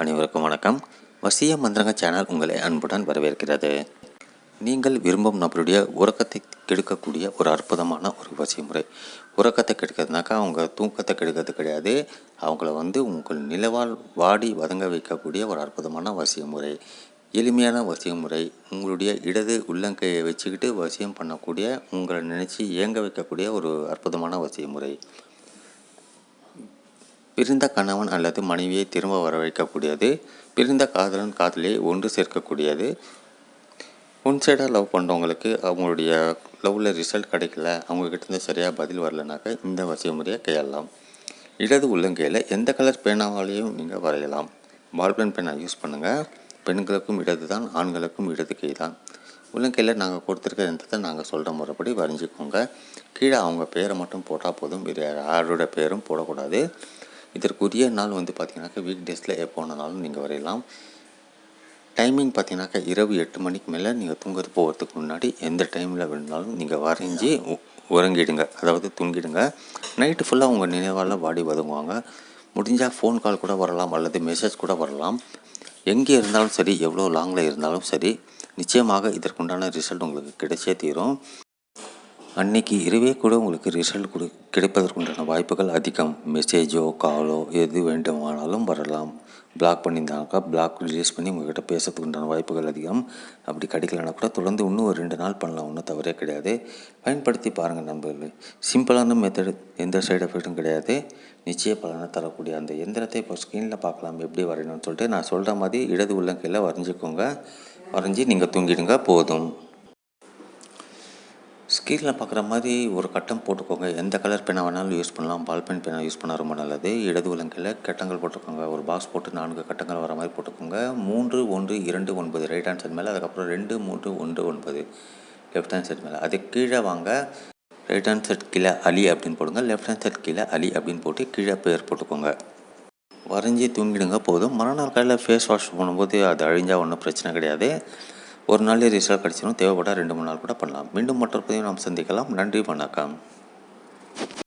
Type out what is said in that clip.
அனைவருக்கும் வணக்கம். வசிய மந்திரங்க சேனல் உங்களை அன்புடன் வரவேற்கிறது. நீங்கள் விரும்பும் நபருடைய உறக்கத்தை கெடுக்கக்கூடிய ஒரு அற்புதமான ஒரு வசிய முறை உறக்கத்தை கெடுக்கிறதுனாக்கா அவங்க தூக்கத்தை கெடுக்கிறது கிடையாது. அவங்கள வந்து உங்கள் நிலவால் வாடி வதங்க வைக்கக்கூடிய ஒரு அற்புதமான வசிய முறை எளிமையான வசிய முறை உங்களுடைய இடது உள்ளங்கையை வச்சுக்கிட்டு வசியம் பண்ணக்கூடிய உங்களை நினச்சி இயங்க வைக்கக்கூடிய ஒரு அற்புதமான வசிய முறை பிரிந்த கணவன் அல்லது மனைவியை திரும்ப வர வைக்கக்கூடியது பிரிந்த காதலன் காதலியை ஒன்று சேர்க்கக்கூடியது. ஒன் சைடாக லவ் பண்ணுறவங்களுக்கு அவங்களுடைய லவ்வில் ரிசல்ட் கிடைக்கல அவங்கக்கிட்டேருந்து சரியாக பதில் வரலனாக்க இந்த வசிய முறையை கையாளலாம். இடது உள்ளங்கையில் எந்த கலர் பேனாவாலையும் நீங்கள் வரையலாம். பால் பென் பேனா யூஸ் பண்ணுங்கள் பெண்களுக்கும் இடது தான் ஆண்களுக்கும் இடது கை தான் உள்ளங்கையில் நாங்கள் கொடுத்துருக்க எந்தத்தை நாங்கள் சொல்கிற முறைப்படி வரைஞ்சிக்கோங்க. கீழே அவங்க பேரை மட்டும் போட்டால் போதும் வேறு யாரோட பேரும் போடக்கூடாது. இதற்குரிய நாள் வந்து பார்த்திங்கனாக்கா வீக் டேஸில் எப்போ வேணாலும் நீங்கள் வரையலாம். டைமிங் பார்த்தீங்கன்னாக்கா இரவு எட்டு மணிக்கு மேலே நீங்கள் தூங்குறது போகிறதுக்கு முன்னாடி எந்த டைமில் வேணுனாலும் நீங்கள் வரைஞ்சி உ- உறங்கிடுங்க. அதாவது தூங்கிடுங்க. நைட்டு ஃபுல்லாக உங்கள் நினைவால் வாடி வதங்குவாங்க. முடிஞ்சால் ஃபோன் கால் கூட வரலாம் அல்லது மெசேஜ் கூட வரலாம். எங்கே இருந்தாலும் சரி எவ்வளோ லாங்கில் இருந்தாலும் சரி நிச்சயமாக இதற்குண்டான ரிசல்ட் உங்களுக்கு கிடைச்சே தீரும். அன்னைக்கு இரவே கூட உங்களுக்கு ரிசல்ட் கொடு கிடைப்பதற்குண்டான வாய்ப்புகள் அதிகம். மெசேஜோ காலோ எது வேண்டுமானாலும் வரலாம். பிளாக் பண்ணியிருந்தாக்கா பிளாக் ரிலீஸ் பண்ணி உங்கள்கிட்ட பேசுறதுக்கு உண்டான வாய்ப்புகள் அதிகம். அப்படி கிடைக்கலனா கூட தொடர்ந்து இன்னும் ஒரு ரெண்டு நாள் பண்ணலாம். ஒன்றும் தவறே கிடையாது. பயன்படுத்தி பாருங்கள் நண்பர்கள். சிம்பிளான மெத்தடு எந்த சைடு எஃபெக்ட்டும் கிடையாது. நிச்சய பலனை தரக்கூடிய அந்த எந்திரத்தை இப்போ ஸ்க்ரீனில் பார்க்கலாம். எப்படி வரையணும்னு சொல்லிட்டு நான் சொல்கிற மாதிரி இடது உள்ளங்கையில் வரைஞ்சிக்கோங்க. வரைஞ்சி நீங்கள் தூங்கிடுங்க போதும். கீழே பார்க்குற மாதிரி ஒரு கட்டம் போட்டுக்கோங்க. எந்த கலர் பேனா வேணாலும் யூஸ் பண்ணலாம். பால் பென் பேனா யூஸ் பண்ணால் ரொம்ப நல்லது. இடது விலங்கில் கட்டங்கள் போட்டுக்கோங்க. ஒரு பாக்ஸ் போட்டு நான்கு கட்டங்கள் வர மாதிரி போட்டுக்கோங்க. மூன்று ஒன்று இரண்டு ஒன்பது. ரைட் ஹேண்ட் சைட் மேலே அதுக்கப்புறம் ரெண்டு மூன்று ஒன்று ஒன்பது. லெஃப்ட் ஹேண்ட் சைட் மேலே. அது கீழே வாங்க. ரைட் ஹேண்ட் சைட் கீழே அலி அப்படின்னு போடுங்க. லெஃப்ட் ஹேண்ட் சைட் கீழே அலி அப்படின்னு போட்டு கீழே பேர் போட்டுக்கோங்க. வரைஞ்சி தூங்கிடுங்க போதும். மறுநாள் காலையில் ஃபேஸ் வாஷ் பண்ணும்போது அது அழிஞ்சால் ஒன்றும் பிரச்சனை கிடையாது. ஒரு நாள்லேயே ரிசல்ட் கிடச்சிடும் தேவைப்பட்டால் ரெண்டு மூணு நாள் கூட பண்ணலாம். மீண்டும் மற்றொரு பதிவு நாம் சந்திக்கலாம். நன்றி வணக்கம்.